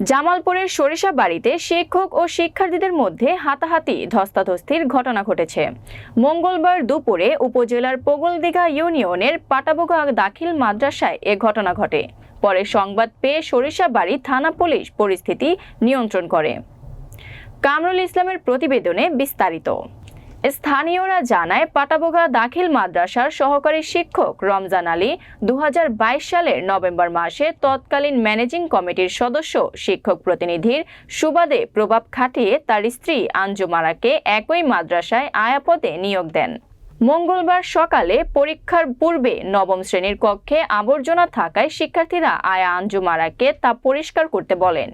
জামালপুরের সরিষা বাড়িতে শিক্ষক ও শিক্ষার্থীদের মধ্যে হাতাহাতি ধস্তাধস্তির ঘটনা ঘটেছে। মঙ্গলবার দুপুরে উপজেলার পোগলদিঘা ইউনিয়নের পাটাবোগা দাখিল মাদ্রাসায় এ ঘটনা ঘটে। পরে সংবাদ পেয়ে সরিষাবাড়ি থানা পুলিশ পরিস্থিতি নিয়ন্ত্রণ করে। কামরুল ইসলামের প্রতিবেদনে বিস্তারিত। স্থানীয়রা জানায় পাটাবোগা দাখিল মাদ্রাসার সহকারী শিক্ষক রমজান আলী দু হাজার বাইশ সালের নভেম্বর মাসে তৎকালীন ম্যানেজিং কমিটির সদস্য, শিক্ষক প্রতিনিধির সুবাদে প্রভাব খাটিয়ে তার স্ত্রী আঞ্জুমারাকে একই মাদ্রাসায় আয়াপদে নিয়োগ দেন। মঙ্গলবার সকালে পরীক্ষার পূর্বে নবম শ্রেণির কক্ষে আবর্জনা থাকায় শিক্ষার্থীরা আয়া আঞ্জুমারাকে তা পরিষ্কার করতে বলেন।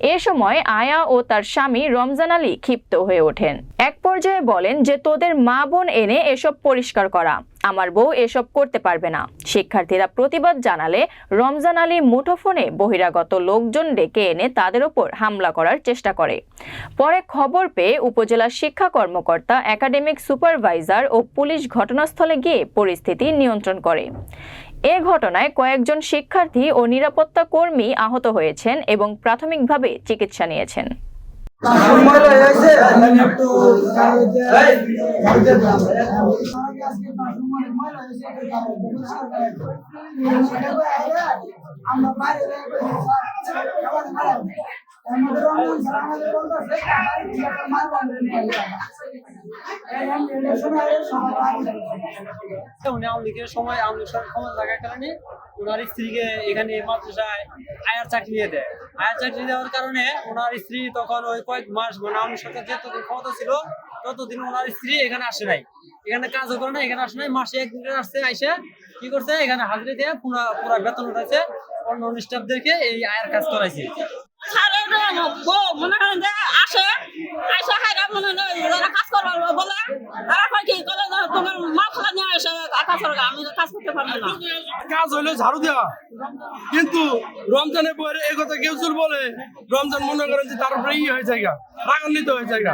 এ সময় আয়া ও তার স্বামী রমজান আলী ক্ষিপ্ত হয়ে ওঠেন। এক পর্যায়ে বলেন যে, তোদের মা বোন এনে এসব পরিষ্কার করা। আমার বউ এসব করতে পারবে না। শিক্ষার্থীরা প্রতিবাদ জানালে রমজান আলী মুঠোফোনে বহিরাগত লোকজন ডেকে এনে তাদের ওপর হামলা করার চেষ্টা করে। পরে খবর পেয়ে উপজেলা শিক্ষা কর্মকর্তা, একাডেমিক সুপারভাইজার ও পুলিশ ঘটনাস্থলে গিয়ে পরিস্থিতি নিয়ন্ত্রণ করে। এ ঘটনায় কয়েকজন শিক্ষার্থী ও নিরাপত্তা কর্মী আহত হয়েছেন এবং প্রাথমিকভাবে চিকিৎসা নিয়েছেন। আমাদের উনি আওয়ামী সময় আওয়ামী সরকার থাকার কারণে ওনার স্ত্রীকে এখানে মাদ্রাসায় আয়ার চাকরি দিয়ে আয়ার চাকরি দেওয়ার কারণে ওনার স্ত্রী তখন ওই কয়েক মাস মানে আওয়ামী সরকার যতদিন ক্ষমতা ছিল ততদিন ওনার স্ত্রী এখানে আসে নাই। এখানে কাজও করে না এখানে আসে নাই। মাসে একদিন করে আসছে আইসে কি করছে? এখানে হাজিরি দিয়ে পুরা পুরা বেতন উঠাইছে। অন্য অন্য স্টাফদেরকে এই আয়ের কাজ করাইছে। মনে করেন যে আসে আসে হাইরা মনে কাজ করব বলে তারা কয় কি তোমার মা ফেলা নিয়ে কাজ করবে আমি কাজ করতে পারব না। কাজ হইল ঝাড়ু দেওয়া কিন্তু রমজানের পরে এই কথা কেউ বলে। রমজান মনে করেন যে তার উপরে ই হয়ে যায় রাগান্বিত হয়ে যায়।